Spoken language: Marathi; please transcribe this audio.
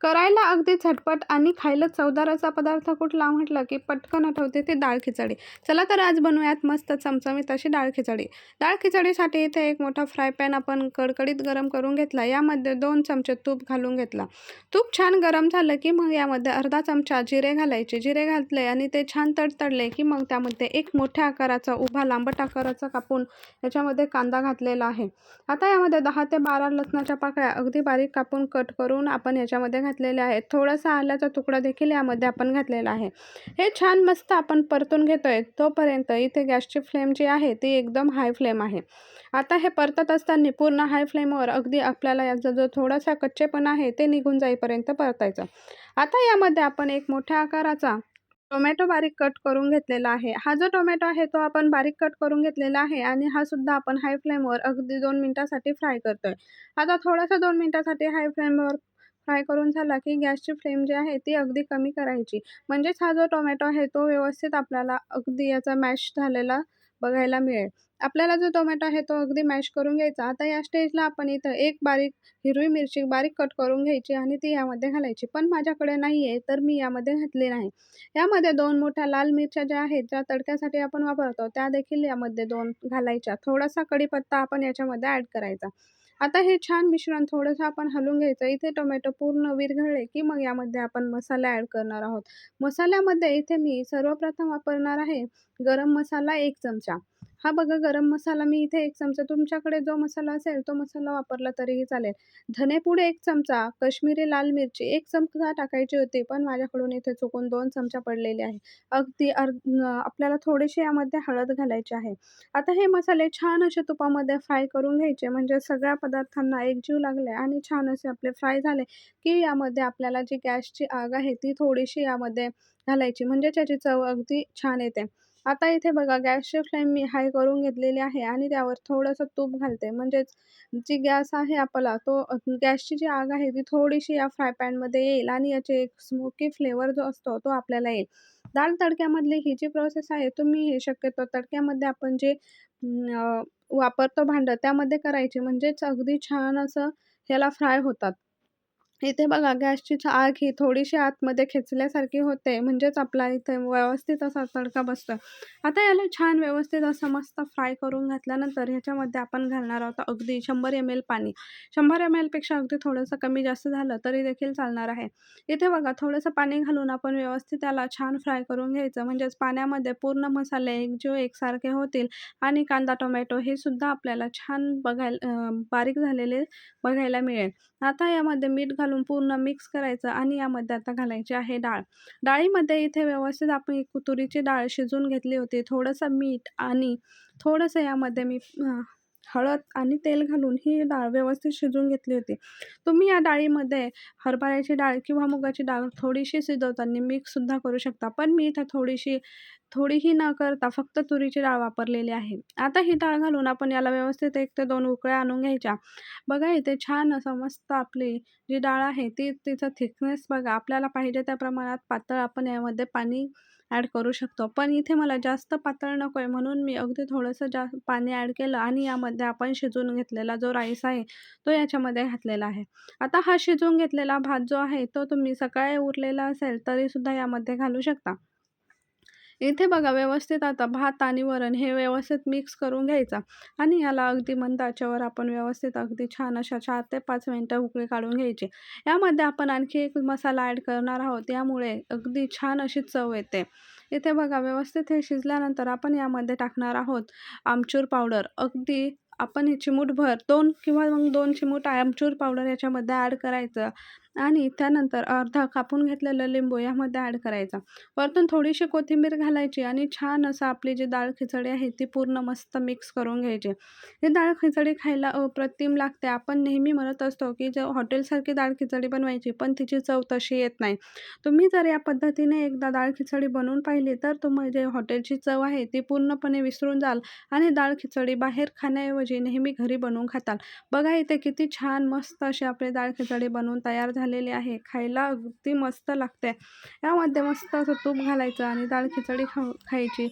करायला अगदी झटपट आणि खायला चवदार असा पदार्थ कुठला म्हटलं की पटकन आठवते ते डाळ खिचडी. चला तर आज बनवूयात मस्त चमचमीत अशी डाळ खिचडी. डाळ खिचडीसाठी इथे एक मोठा फ्राय पॅन आपण कडकडीत गरम करून घेतला. यामध्ये दोन चमचे तूप घालून घेतला. तूप छान गरम झालं की मग यामध्ये अर्धा चमचा जिरे घालायचे. जिरे घातले आणि ते छान तडतडले की मग त्यामध्ये एक मोठ्या आकाराचा उभा लांबट आकाराचा कापून याच्यामध्ये कांदा घातलेला आहे. आता यामध्ये दहा ते बारा लसणाच्या पाकळ्या अगदी बारीक कापून कट करून आपण याच्यामध्ये घातलेले आहेत. थोडासा आल्याचा तुकडा देखील यामध्ये आपण घातलेला आहे. हे छान मस्त आपण परतून घेतोय. तोपर्यंत इथे गॅसची फ्लेम जी आहे ती एकदम हाय फ्लेम आहे. आता हे परतत असताना पूर्ण हाय फ्लेमवर अगदी आपल्याला याचा जो थोडासा कच्चेपणा आहे ते निघून जाईपर्यंत परतायचं. आता यामध्ये आपण एक मोठ्या आकाराचा टोमॅटो बारीक कट करून घेतलेला आहे. हा जो टोमॅटो आहे तो आपण बारीक कट करून घेतलेला आहे आणि हा सुद्धा आपण हाय फ्लेमवर अगदी दोन मिनटासाठी फ्राय करतोय. आता थोडासा दोन मिनटासाठी हाय फ्लेमवर फ्राय करून झाला की गॅसची फ्लेम जी आहे ती अगदी कमी करायची. म्हणजेच हा जो टोमॅटो आहे तो व्यवस्थित आपल्याला अगदी याचा मॅश झालेला बघायला मिळेल. आपल्याला जो टोमॅटो आहे तो अगदी मॅश करून घ्यायचा. आता या स्टेजला आपण इथं एक बारीक हिरवी मिरची बारीक कट करून घ्यायची आणि ती यामध्ये घालायची. पण माझ्याकडे नाही आहे तर मी यामध्ये घातली नाही. यामध्ये दोन मोठ्या लाल मिरच्या ज्या आहेत ज्या तडक्यासाठी आपण वापरतो त्या देखील यामध्ये दोन घालायच्या. थोडासा कढीपत्ता आपण याच्यामध्ये ॲड करायचा. आता हे छान मिश्रण थोडंसं आपण हलवून घ्यायचं. इथे टोमॅटो पूर्ण विरघळले की मग यामध्ये आपण मसाला ॲड करणार आहोत. मसाल्यामध्ये इथे मी सर्वप्रथम वापरणार आहे गरम मसाला एक चमचा. हा बघा गरम मसाला मी इथे एक चमचा तुमच्याकडे जो मसाला असेल तो मसाला वापरला तरीही चालेल. धनेपूड एक चमचा कश्मीरी लाल मिरची एक चमचा टाकायची होती पण माझ्याकडून इथे चुकून दोन चमचा पडलेले आहे. अगदी अर् आपल्याला थोडीशी यामध्ये हळद घालायची आहे. आता हे मसाले छान असे तुपामध्ये फ्राय करून घ्यायचे म्हणजे सगळ्या पदार्थांना एकजीव लागले आणि छान असे आपले फ्राय झाले की यामध्ये आपल्याला जी गॅसची आग आहे ती थोडीशी यामध्ये घालायची म्हणजे त्याची चव अगदी छान येते. आता इथे बघा गॅसची फ्लेम मी हाय करून घेतलेली आहे आणि त्यावर थोडंसं तूप घालते. म्हणजेच जी गॅस आहे आपला तो गॅसची जी आग आहे ती थोडीशी या फ्राय पॅनमध्ये येईल आणि याचे एक स्मोकी फ्लेवर जो असतो तो आपल्याला येईल. दाल तडक्यामधली ही जी प्रोसेस आहे तुम्ही हे शक्यतो तडक्यामध्ये आपण जे वापरतो भांडं त्यामध्ये करायचे. म्हणजेच अगदी छान असं ह्याला फ्राय होतात. इथे बघा गॅसची आग ही थोडीशी आतमध्ये खेचल्यासारखी होते म्हणजेच आपला इथे व्यवस्थित असा तडका बसतो आता याला छान व्यवस्थित असं मस्त फ्राय करून घातल्यानंतर ह्याच्यामध्ये आपण घालणार आहोत अगदी शंभर एम एल पाणी. शंभर एम एलपेक्षा अगदी थोडंसं कमी जास्त झालं तरी देखील चालणार आहे. इथे बघा थोडंसं पाणी घालून आपण व्यवस्थित त्याला छान फ्राय करून घ्यायचं म्हणजेच पाण्यामध्ये पूर्ण मसाले एकजीव एकसारखे होतील आणि कांदा टोमॅटो हे सुद्धा आपल्याला छान बघायला बारीक झालेले बघायला मिळेल. आता यामध्ये मीठ घालून पूर्ण मिक्स करायचं आणि यामध्ये आता घालायची आहे डाळ. डाळीमध्ये इथे व्यवस्थित आपण तुरीची डाळ शिजून घेतली होती. थोडंसं मीठ आणि थोडंसं यामध्ये मी हळद आणि तेल घालून ही डाळ व्यवस्थित शिजवून घेतली होती. तुम्ही या डाळीमध्ये हरभऱ्याची डाळ किंवा मुगाची डाळ थोडीशी शिजवताना मिक्ससुद्धा करू शकता पण मी इथं थोडीशी थोडीही न करता फक्त तुरीची डाळ वापरलेली आहे. आता ही डाळ घालून आपण याला व्यवस्थित एक ते दोन उकळ्या आणून घ्यायच्या. बघा इथे छान असं मस्त आपली जी डाळ आहे ती तिचं थिकनेस बघा आपल्याला पाहिजे त्या प्रमाणात पातळ आपण यामध्ये पाणी ॲड करू शकतो. पण इथे मला जास्त पातळ नको आहे म्हणून मी अगदी थोडंसं जा पाणी ॲड केलं आणि यामध्ये आपण शिजवून घेतलेला जो राईस आहे तो याच्यामध्ये घातलेला आहे. आता हा शिजवून घेतलेला भात जो आहे तो तुम्ही सकाळी उरलेला असेल तरीसुद्धा यामध्ये घालू शकता. इथे बघा व्यवस्थित आता भात आणि वरण हे व्यवस्थित मिक्स करून घ्यायचा. आणि याला अगदी मंद आचेवर आपण व्यवस्थित अगदी छान अशा चार ते पाच मिनटं उकळी काढून घ्यायची. यामध्ये आपण आणखी एक मसाला ॲड करणार आहोत. यामुळे अगदी छान अशी चव येते. इथे बघा व्यवस्थित हे शिजल्यानंतर आपण यामध्ये टाकणार आहोत आमचूर पावडर अगदी आपण हे चिमूटभर दोन किंवा मग दोन चिमूट आमचूर पावडर याच्यामध्ये ॲड करायचं आणि त्यानंतर अर्धा कापून घेतलेलं लिंबू यामध्ये ॲड करायचा. वरतून थोडीशी कोथिंबीर घालायची आणि छान असं आपली जी डाळ खिचडी आहे ती पूर्ण मस्त मिक्स करून घ्यायची. ही डाळ खिचडी खायला अप्रतिम लागते. आपण नेहमी म्हणत असतो की जे हॉटेलसारखी डाळ खिचडी बनवायची पण तिची चव तशी येत नाही. तुम्ही जर या पद्धतीने एकदा डाळ खिचडी बनवून पाहिली तर तुम्ही जे हॉटेलची चव आहे ती पूर्णपणे विसरून जाल आणि डाळ खिचडी बाहेर खाण्याऐवजी नेहमी घरी बनवून खाताल बघा इथे किती छान मस्त असे आपले डाळ खिचडी बनवून तयार झालेली आहे. खायला अगदी मस्त लागते. यामध्ये मस्त असं तूप घालायचं आणि डाळ खिचडी खा खायची.